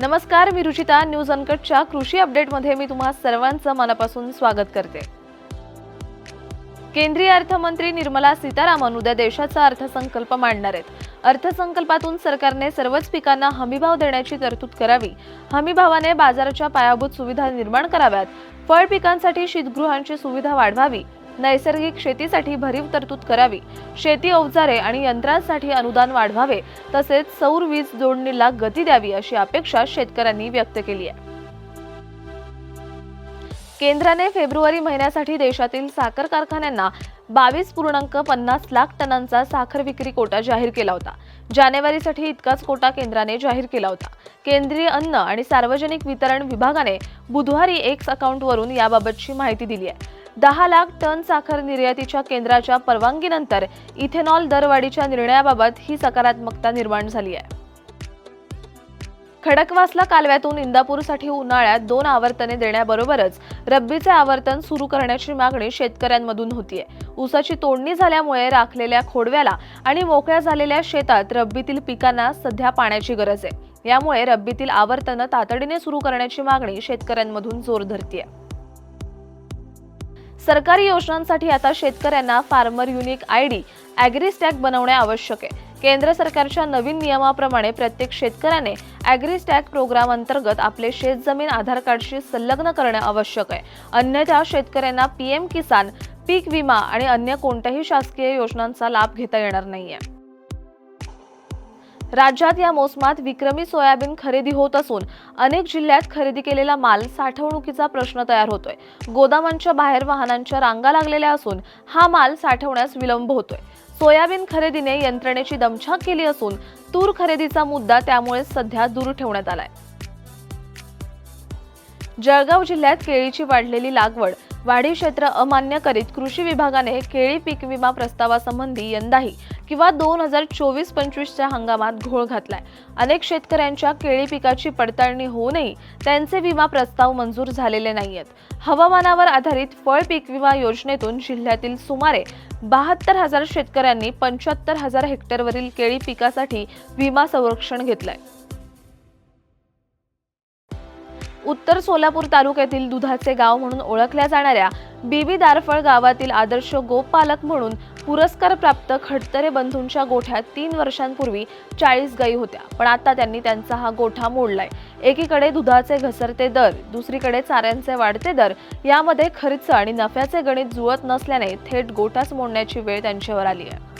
नमस्कार मी रुचिता. न्यूज अनकटच्या कृषी अपडेटमध्ये मी तुम्हा सर्वांचं मनापासून स्वागत करते. केंद्रीय अर्थमंत्री निर्मला सीतारामन उद्या देशाचा अर्थसंकल्प मांडणार आहेत. अर्थसंकल्पातून सरकारने सर्वच पिकांना हमीभाव देण्याची तरतूद करावी. हमीभावाने बाजाराच्या पायाभूत सुविधा निर्माण कराव्यात. फळ पिकांसाठी शीतगृहांची सुविधा वाढवावी. नैसर्गिक शेतीसाठी भरीव तरतूद करावी. शेती अवजारे आणि यंत्रांसाठी अनुदान वाढवावे तसेच सौर वीज जोडणीला गती द्यावी अशी अपेक्षा शेतकऱ्यांनी व्यक्त केली आहे. केंद्राने फेब्रुवारी महिन्यासाठी देशातील साखर कारखान्यांना बावीस पूर्णांक पन्नास लाख टनांचा साखर विक्री कोटा जाहीर केला होता. जानेवारीसाठी इतकाच कोटा केंद्राने जाहीर केला होता. केंद्रीय अन्न आणि सार्वजनिक वितरण विभागाने बुधवारी एक्स अकाउंटवरून याबाबतची माहिती दिली आहे. दहा लाख टन साखर निर्यातीच्या केंद्राच्या परवानगीनंतर इथेनॉल दरवाढीच्या निर्णयाबाबत ही सकारात्मकता निर्माण झाली आहे. खडकवासला कालव्यातून इंदापूरसाठी उन्हाळ्यात दोन आवर्तने देण्याबरोबरच रब्बीचे आवर्तन सुरू करण्याची मागणी शेतकऱ्यांमधून होतीये. ऊसाची तोडणी झाल्यामुळे राखलेल्या खोडव्याला आणि मोकळ्या झालेल्या शेतात रब्बीतील पिकांना सध्या पाण्याची गरज आहे. यामुळे रब्बीतील आवर्तनं तातडीने सुरू करण्याची मागणी शेतकऱ्यांमधून जोर धरतीये. सरकारी योजनांसाठी आता शेतकऱ्यांना farmer unique I D AgriStack बनवणे आवश्यक आहे. केंद्र सरकारच्या नवीन नियमाप्रमाणे प्रत्येक शेतकऱ्याने ॲग्रीस्टॅक प्रोग्राम अंतर्गत आपले शेतजमीन आधार कार्डशी संलग्न करणे आवश्यक आहे. अन्यथा शेतकऱ्यांना पीएम किसान पीक विमा आणि अन्य कोणत्याही शासकीय योजनांचा लाभ घेता येणार नाहीये. राज्यात या मोसमात विक्रमी सोयाबीन खरेदी होत असून अनेक जिल्ह्यात खरेदी केलेला माल साठवणुकीचा प्रश्न तयार होतोय. गोदामांच्या बाहेर वाहनांच्या रांगा लागलेल्या असून हा माल साठवण्यास विलंब होतोय. सोयाबीन खरेदीने यंत्रणेची दमछाक केली असून तूर खरेदीचा मुद्दा त्यामुळे सध्या दूर ठेवण्यात आलाय. जळगाव जिल्ह्यात केळीची वाढलेली लागवड वाढीव क्षेत्र अमान्य करीत कृषी विभागाने केळी पीक विमा प्रस्तावासंबंधी यंदाही किंवा दोन हजार चोवीस पंचवीसच्या हंगामात घोळ घातलाय. अनेक शेतकऱ्यांच्या केळी पिकाची पडताळणी होऊनही त्यांचे विमा प्रस्ताव मंजूर झालेले नाहीयेत. हवामानावर आधारित फळ पीक विमा योजनेतून जिल्ह्यातील सुमारे बहात्तर हजार शेतकऱ्यांनी पंच्याहत्तर हजार हेक्टरवरील केळी पिकासाठी विमा संरक्षण घेतलंय. उत्तर सोलापूर तालुक्यातील दुधाचे गाव म्हणून ओळखल्या जाणाऱ्या बीबी दारफळ गावातील आदर्श गोपालक म्हणून पुरस्कार प्राप्त खडतरे बंधूंच्या गोठ्यात तीन वर्षांपूर्वी चाळीस गायी होत्या. पण आता त्यांनी त्यांचा हा गोठा मोडलाय. एकीकडे दुधाचे घसरते दर दुसरीकडे चाऱ्यांचे वाढते दर यामध्ये खर्च आणि नफ्याचे गणित जुळत नसल्याने थेट गोठाच मोडण्याची वेळ त्यांच्यावर आली आहे.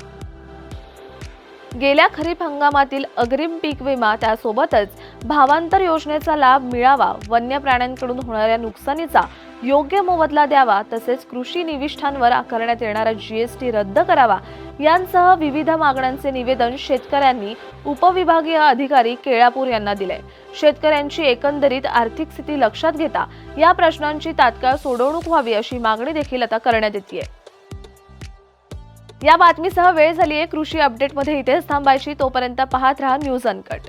गेल्या खरीप हंगामातील अग्रिम पीक विमा त्यासोबतच भावांतर योजनेचा लाभ मिळावा वन्य प्राण्यांकडून होणाऱ्या नुकसानीचा योग्य मोबदला द्यावा तसेच कृषी निविष्ठांवर आकारण्यात येणारा जीएसटी रद्द करावा यांसह विविध मागण्यांचे निवेदन शेतकऱ्यांनी उपविभागीय अधिकारी केळापूर यांना दिले. शेतकऱ्यांची एकंदरीत आर्थिक स्थिती लक्षात घेता या प्रश्नांची तात्काळ सोडवणूक व्हावी अशी मागणी देखील आता करण्यात येते या बातमीसह वेळ झाली आहे कृषी अपडेटमध्ये इथेच थांबायची. तोपर्यंत पाहत राहा न्यूज अनकट.